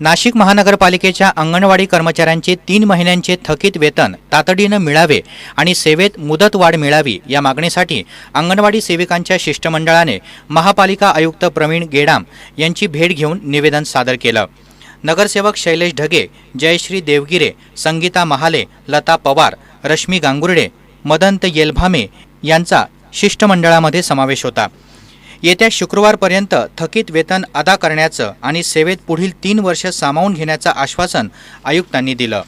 नाशिक महानगरपालिकेच्या अंगणवाडी कर्मचाऱ्यांचे तीन महिन्यांचे थकीत वेतन तातडीनं मिळावे आणि सेवेत मुदतवाढ मिळावी या मागणीसाठी अंगणवाडी सेविकांच्या शिष्टमंडळाने महापालिका आयुक्त प्रवीण गेडाम यांची भेट घेऊन निवेदन सादर केलं. नगरसेवक शैलेश ढगे जयश्री देवगिरे संगीता महाले लता पवार रश्मी गांगुर्डे मदंत येलभामे यांचा शिष्टमंडळामध्ये समावेश होता. येत्या शुक्रवारपर्यंत थकीत वेतन अदा करण्याचं आणि सेवेत पुढील तीन वर्ष सामावून घेण्याचं आश्वासन आयुक्तांनी दिलं.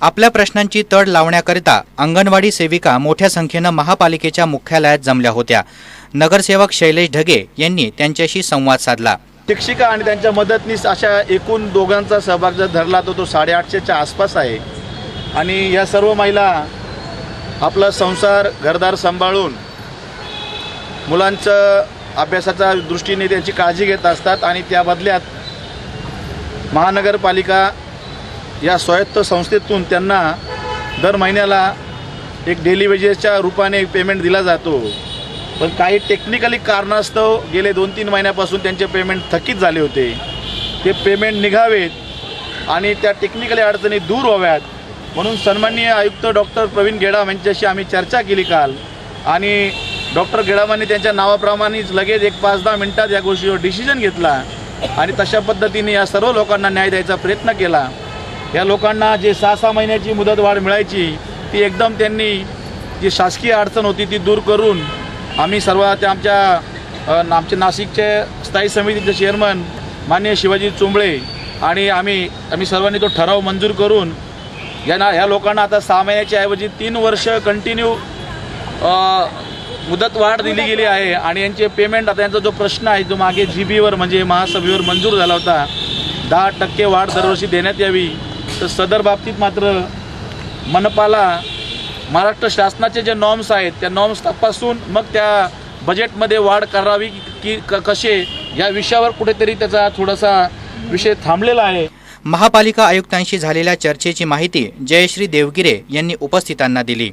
आपल्या प्रश्नांची तड लावण्याकरिता अंगणवाडी सेविका मोठ्या संख्येनं महापालिकेच्या मुख्यालयात जमल्या होत्या. नगरसेवक शैलेश ढगे यांनी त्यांच्याशी संवाद साधला. शिक्षिका आणि त्यांच्या मदतनीस अशा एकूण दोघांचा सहभाग जर धरला तर तो साडेआठशेच्या आसपास आहे. आणि या सर्व महिला आपला संसार घरदार सांभाळून मुलांचं अभ्यासाच्या दृष्टीने त्यांची काळजी घेत असतात आणि त्या बदल्यात महानगरपालिका या स्वायत्त संस्थेतून त्यांना दर महिन्याला एक डेली वेजेसच्या रूपाने पेमेंट दिला जातो. पण काही टेक्निकली कारणास्तव गेले दोन तीन महिन्यापासून त्यांचे पेमेंट थकीत झाले होते. ते पेमेंट निघावेत आणि त्या टेक्निकली अडचणी दूर व्हाव्यात. म्हणून सन्माननीय आयुक्त डॉक्टर प्रवीण गेडाम यांच्याशी आम्ही चर्चा केली काल. आणि डॉक्टर गेडामांनी त्यांच्या नावाप्रमाणेच लगेच एक पाच दहा मिनिटात या गोष्टीवर डिसिजन घेतला. आणि तशा पद्धतीने या सर्व लोकांना न्याय द्यायचा प्रयत्न केला. या लोकांना जे सहा सहा महिन्याची मुदतवाढ मिळायची ती एकदम त्यांनी जी शासकीय अडचण होती ती दूर करून आम्ही सर्व त्या आमच्या आमचे नाशिकचे स्थायी समितीचे चेअरमन मान्य शिवाजी चुंबळे आणि आम्ही आम्ही सर्वांनी तो ठराव मंजूर करून या ह्या लोकांना आता सहा महिन्याच्या ऐवजी तीन वर्ष कंटिन्यू मुदतवाढ दिली गेली आहे आणि यांचे पेमेंट आता यांचा जो प्रश्न आहे जो मागे जी बीवर म्हणजे महासभेवर मंजूर झाला होता दहा टक्के वाढ दरवर्षी देण्यात यावी तर सदर बाबतीत मात्र मनपाला महाराष्ट्र शासनाचे जे नॉर्म्स आहेत त्या नॉर्म्स तपासून मग त्या बजेटमध्ये वाढ करावी की क कसे या विषयावर कुठेतरी त्याचा थोडासा विषय थांबलेला आहे. महापालिका आयुक्तांशी झालेल्या चर्चेची माहिती जयश्री देवगिरे यांनी उपस्थितांना दिली.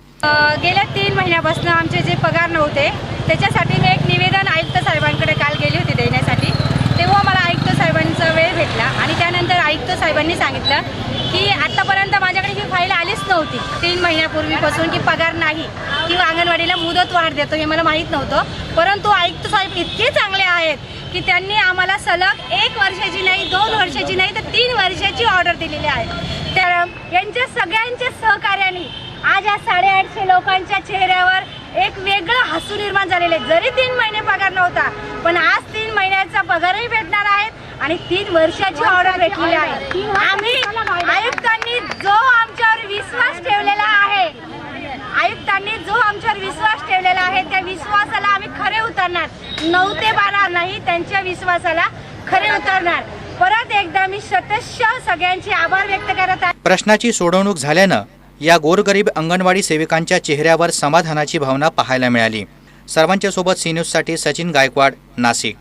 गेल्या तीन महिन्यापासून आमचे जे पगार नव्हते त्याच्यासाठी मी एक निवेदन आयुक्त साहेबांकडे काल गेली होती देण्यासाठी. तेव्हा मला आयुक्त साहेबांचा वेळ भेटला आणि त्यानंतर आयुक्त साहेबांनी सांगितलं की आत्तापर्यंत माझ्याकडे ही फाईल आलीच नव्हती. तीन महिन्यापूर्वीपासून की पगार नाही किंवा अंगणवाडीला मुदत वाढ देतो हे मला माहीत नव्हतं. परंतु आयुक्त साहेब इतके चांगले आहेत की त्यांनी आम्हाला सलग एक वर्षाची नाही दोन वर्षाची नाही तर तीन वर्षाची ऑर्डर दिलेली आहे. तर यांच्या सगळ्यांच्या सहकार्याने आज या साडेआठशे लोकांच्या चेहऱ्यावर एक वेगळं हसू निर्माण झालेले जरी तीन महिने पगार नव्हता पण आज तीन महिन्याचा पगारही भेटणार आहेत आणि तीन वर्षाची ऑर्डर भेटलेली आहे. आम्ही आयुक्तांनी जो आमच्यावर विश्वास ठेवलेला आहे आयुक्तांनी जो आमच्यावर विश्वास आहेत त्या विश्वासाला आम्ही खरे उतरणार. नऊ ते बारा नाही त्यांच्या विश्वासाला खरे उतरणार. परत एकदा मी शतश सगळ्यांचे आभार व्यक्त करत आहे. प्रश्नाची सोडवणूक झाल्यानं या गोरगरीब अंगणवाडी सेविकांच्या चेहऱ्यावर समाधानाची भावना पाहायला मिळाली. सर्वांच्या सोबत सी न्यूजसाठी सचिन गायकवाड नाशिक.